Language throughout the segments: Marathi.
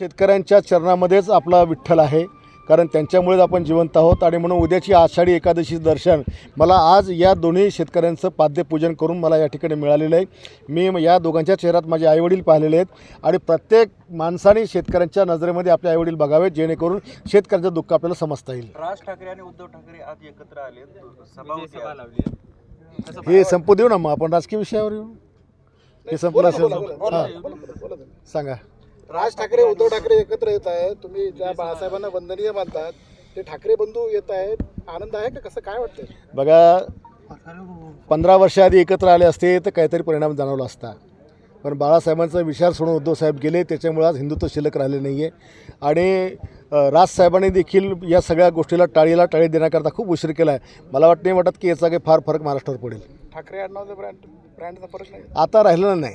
शेतकऱ्यांच्या चरणामध्येच आपला विठ्ठल आहे. कारण त्यांच्यामुळेच आपण जिवंत आहोत आणि म्हणून उद्याची आषाढी एकादशी दर्शन मला आज या दोन्ही शेतकऱ्यांचं पाद्यपूजन करून मला या ठिकाणी मिळालेलं आहे. मी या दोघांच्या चेहऱ्यात माझे आईवडील पाहिलेले आहेत आणि प्रत्येक माणसाने शेतकऱ्यांच्या नजरेमध्ये आपले आईवडील बघावेत जेणेकरून शेतकऱ्यांचं दुःख आपल्याला समजता येईल. राज ठाकरे आणि उद्धव ठाकरे आज एकत्र आले. हे संपू देऊ ना मग आपण राजकीय विषयावर येऊ? हे संपलं असेल. हां. सांगा. राज ठाकरे उद्धव ठाकरे एकत्र येत आहेत. तुम्ही ज्या बाळासाहेबांना वंदनीय मानतात ते ठाकरे बंधू येत आहेत. आनंद आहे का? कसं काय वाटतंय? बघा पंधरा वर्षाआधी एकत्र आले असते तर काहीतरी परिणाम जाणवला असता. पण बाळासाहेबांचा विचार सोडून उद्धवसाहेब गेले त्याच्यामुळे आज हिंदुत्व शिल्लक राहिले नाही आहे आणि राजसाहेबांनी देखील या सगळ्या गोष्टीला टाळीला टाळी देण्याकरता खूप उशीर केला आहे मला वाटत नाही वाटत की याचा काही फार फरक महाराष्ट्रावर पडेल. ठाकरे ब्रँड ब्रँडचा फरक नाही. आता राहिलेलं नाही.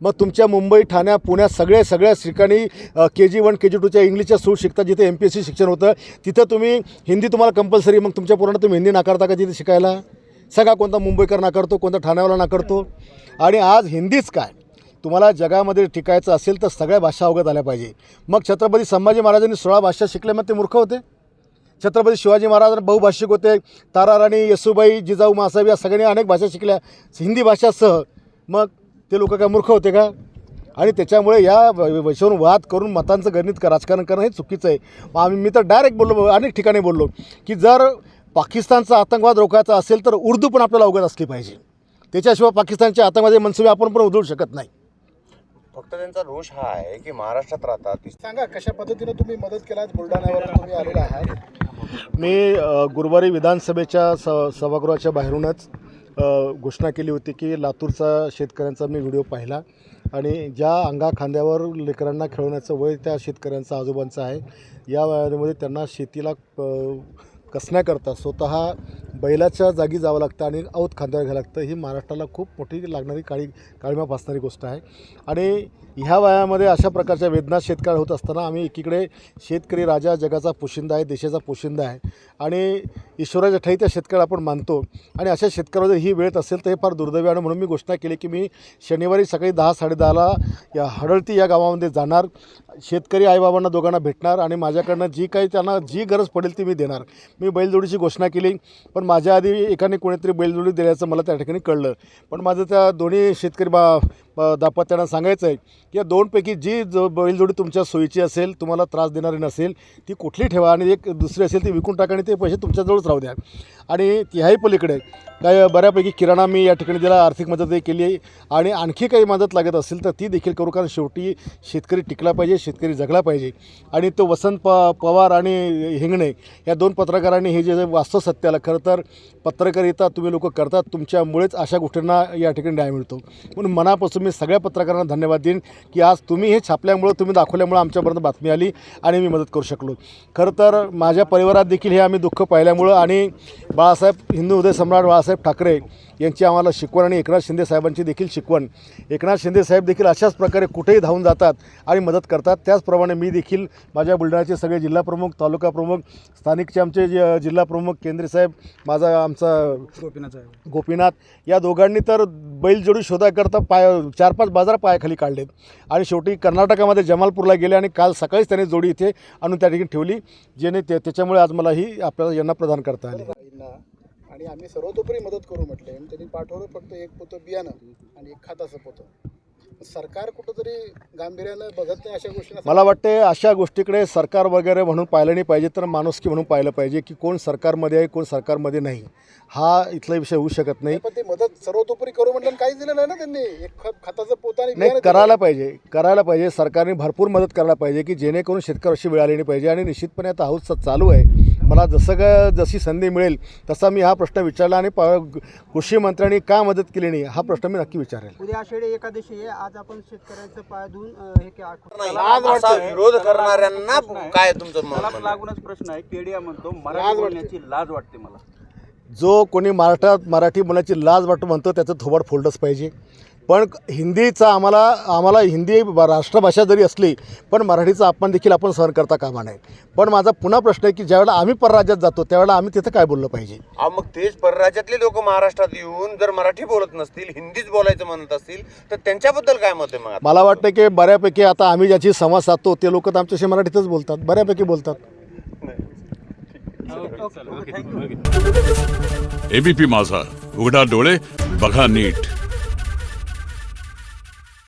मग तुमच्या मुंबई ठाण्या पुण्यात सगळ्या सगळ्या ठिकाणी के जी वन के जी टूच्या इंग्लिशच्या सूट शिकता जिथे एम पी एस सी शिक्षण होतं तिथं तुम्ही हिंदी तुम्हाला कंपल्सरी मग तुमच्या पोरांना तुम्ही हिंदी नाकारता का तिथे शिकायला? सगळा कोणता मुंबईकर नाकारतो कोणता ठाण्यावाला नाकारतो? आणि आज हिंदीच काय? तुम्हाला जगामध्ये टिकायचं असेल तर सगळ्या भाषा अवगत आल्या पाहिजे. मग छत्रपती संभाजी महाराजांनी सोळा भाषा शिकल्या मग ते मूर्ख होते? छत्रपती शिवाजी महाराज बहुभाषिक होते. ताराराणी येसुबाई जिजाऊ मासाहेब या सगळ्यांनी अनेक भाषा शिकल्या. हिंदी भाषासह मग ते लोक काय मूर्ख होते का? आणि त्याच्यामुळे या विषयावरून वाद करून मतांचं गणित क- राजकारण करणं हे चुकीचं आहे. मग आम्ही मी तर डायरेक्ट बोललो अनेक ठिकाणी बोललो की जर पाकिस्तानचा आतंकवाद रोखायचा असेल तर उर्दू पण आपल्याला अवगत असली पाहिजे. त्याच्याशिवाय पाकिस्तानच्या आतंकवादी मनसुबे आपण पण उधळू शकत नाही. फक्त त्यांचा रोष हा आहे की महाराष्ट्रात राहतात. सांगा कशा पद्धतीने तुम्ही मदत केलात? बुलढाण्यावर तुम्ही आलेला आहात. मी गुरुवारी विधानसभेच्या स सभागृहाच्या बाहेरूनच घोषणा केली होती की लातूरचा शेतकऱ्यांचा मी व्हिडिओ पाहिला आणि ज्या अंगा खांद्यावर लेकरांना खेळवण्याचं वय त्या शेतकऱ्यांचं आजोबांचं आहे या वयामध्ये त्यांना शेतीला कसण्याकरता स्वतः बैलाच्या जागी जावं लागतं आणि औत खांद्यावर घ्यावं लागतं. ही महाराष्ट्राला खूप मोठी लागणारी काळी काळीमा फासणारी गोष्ट आहे. आणि ह्या वयामध्ये अशा प्रकारच्या वेदना शेतकऱ्या होत असताना आम्ही एकीकडे शेतकरी राजा जगाचा पोशिंदा आहे देशाचा पोशिंदा आहे. आणि ईश्वराच्या ठाई त्या शेतकऱ्याला आपण मानतो. आणि अशा शेतकऱ्याला जर ही वेळ असेल तर हे फार दुर्दैवी आणि म्हणून मी घोषणा केली की मी शनिवारी सकाळी दहा साडेदहाला या हडळती या गावामध्ये जाणार. शेतकरी आईबाबांना दोघांना भेटणार आणि माझ्याकडनं जी काही त्यांना जी गरज पडेल ती मी देणार. मी बैलजोडीची घोषणा केली. पण माझ्या आधी एकाने कोणीतरी बैलजोडी दिल्याचं मला त्या ठिकाणी कळलं. पण माझं त्या दोन्ही शेतकरी बा दाम्पत्यांना सांगायचं आहे की या दोनपैकी जी जो बैलजोडी तुमच्या सोयीची असेल तुम्हाला त्रास देणारी नसेल ती कुठली ठेवा आणि एक दुसरी असेल ती विकून टाका आणि ते पैसे तुमच्याजवळच राहू द्या. आणि ह्याही पलीकडे काय बऱ्यापैकी किराणा मी या ठिकाणी दिला आर्थिक मदतही केली आहे आणि आणखी काही मदत लागत असेल तर ती देखील करू कारण शेवटी शेतकरी टिकला पाहिजे शेतकरी जगला पाहिजे. आणि तो वसंत प पवार आणि हिंगणे या दोन पत्रकारांनी हे जे वास्तव सत्याला खरं तर पत्रकारिता तुम्ही लोक करतात तुमच्यामुळेच अशा गोष्टींना या ठिकाणी न्याय मिळतो. म्हणून मनापासून मी सगळ्या पत्रकारांना धन्यवाद देईन की आज तुम्ही हे छापल्यामुळं तुम्ही दाखवल्यामुळं आमच्यापर्यंत बातमी आली आणि मी मदत करू शकलो. खरं तर माझ्या परिवारात देखील हे आम्ही दुःख पाहिल्यामुळं आणि बाळासाहेब हिंदू उदय सम्राट बाळासाहेब ठाकरे यांची आम्हाला शिकवण आणि एकनाथ शिंदे साहेबांची देखील शिकवण. एकनाथ शिंदे साहेब देखील अशाच प्रकारे कुठेही धावून जातात आणि मदत करतात. त्याचप्रमाणे मी देखील माझ्या बुलढाण्याचे सगळे जिल्हाप्रमुख तालुका प्रमुख स्थानिकचे आमचे जे जिल्हा प्रमुख केंद्रे साहेब माझा आमचा गोपीनाथ या दोघांनी तर बैलजोडी शोधाकरता पाय चार पाच बाजार पायाखाली काढलेत. आणि शेवटी कर्नाटकामध्ये जमालपूरला गेले आणि काल सकाळीच त्याने जोडी इथे आणून त्या ठिकाणी ठेवली जेणे ते त्याच्यामुळे आज मला ही आपल्याला यांना प्रदान करता आली. आणि आम्ही सर्वतोपरी मदत करू म्हटले. त्यांनी पाठवलं फक्त एक पोतं बियाणं आणि एक खताचं पोतं. सरकार कुठंतरी गांभीर्यानं बघत नाही अशा गोष्टींना मला वाटते अशा गोष्टीकडे सरकार वगैरे म्हणून पाहिलं नाही पाहिजे तर माणुसकी म्हणून पाहिलं पाहिजे की कोण सरकारमध्ये आहे कोण सरकारमध्ये नाही. हा इथला विषय होऊ शकत नाही. पण ते मदत सर्वतोपरी करू म्हटलं काहीच दिलं नाही ना त्यांनी. एक खत खताचं पोतं आणि नाही बियाणं करायला पाहिजे. करायला पाहिजे. सरकारने भरपूर मदत करायला पाहिजे की जेणेकरून शेतकऱ्याशी वेळ आली नाही पाहिजे. आणि निश्चितपणे आता हाऊस चालू आहे. मला जसं काय जशी संधी मिळेल तसा मी हा प्रश्न विचारला आणि प कृषी मंत्र्यांनी का मदत केली नाही हा प्रश्न मी नक्की विचारेल. उद्या आषाढी एकादशी आहे आज आपण शेतकऱ्यांचं पाय धुवून अं, हे के- आज असा विरोध करणाऱ्यांना काय तुमचं मत? म्हणणं? लागूनच प्रश्न आहे केडिया म्हणतो मराठी बोलण्याची लाज वाटते मला. जो कोणी मराठात मराठी बोलण्याची लाज वाटतो म्हणतो त्याचं थोबाड फोल्डच पाहिजे. पण हिंदीचा आम्हाला आम्हाला हिंदी राष्ट्रभाषा जरी असली पण मराठीचा अपमान देखील आपण सहन करता कामा नये पण माझा पुन्हा प्रश्न आहे की ज्यावेळेला आम्ही परराज्यात जातो त्यावेळेला आम्ही तिथं काय बोललं पाहिजे मग तेच परराज्यातले लोक महाराष्ट्रात येऊन जर मराठी बोलत नसतील हिंदीच बोलायचं म्हणत असतील तर त्यांच्याबद्दल काय मत आहे मग आता? मला वाटतं की बऱ्यापैकी आता आम्ही ज्याची संवाद साधतो ते लोक तर आमच्याशी मराठीतच बोलतात बऱ्यापैकी बोलतात एबीपी माझा उघडा डोळे बघा नीट